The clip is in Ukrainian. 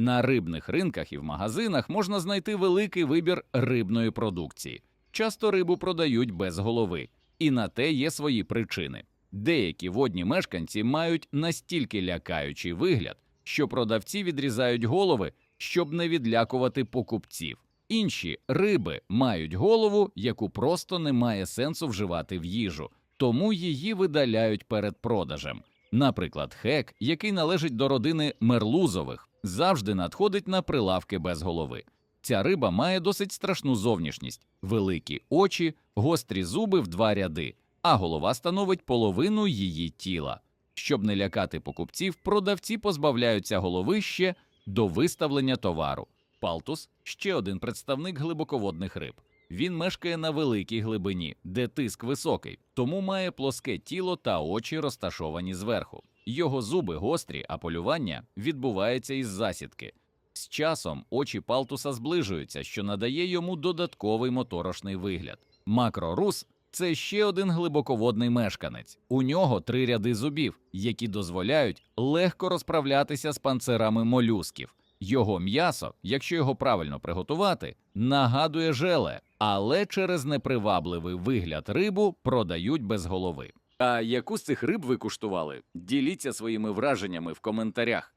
На рибних ринках і в магазинах можна знайти великий вибір рибної продукції. Часто рибу продають без голови, і на те є свої причини. Деякі водні мешканці мають настільки лякаючий вигляд, що продавці відрізають голови, щоб не відлякувати покупців. Інші риби мають голову, яку просто немає сенсу вживати в їжу, тому її видаляють перед продажем. Наприклад, хек, який належить до родини мерлузових, завжди надходить на прилавки без голови. Ця риба має досить страшну зовнішність: великі очі, гострі зуби в два ряди, а голова становить половину її тіла. Щоб не лякати покупців, продавці позбавляються голови ще до виставлення товару. Палтус ще один представник глибоководних риб. Він мешкає на великій глибині, де тиск високий, тому має плоске тіло та очі розташовані зверху. Його зуби гострі, а полювання відбувається із засідки. З часом очі палтуса зближуються, що надає йому додатковий моторошний вигляд. Макрорус це ще один глибоководний мешканець. У нього три ряди зубів, які дозволяють легко розправлятися з панцирами молюсків. Його м'ясо, якщо його правильно приготувати, нагадує желе, але через непривабливий вигляд рибу продають без голови. А яку з цих риб ви куштували? Діліться своїми враженнями в коментарях.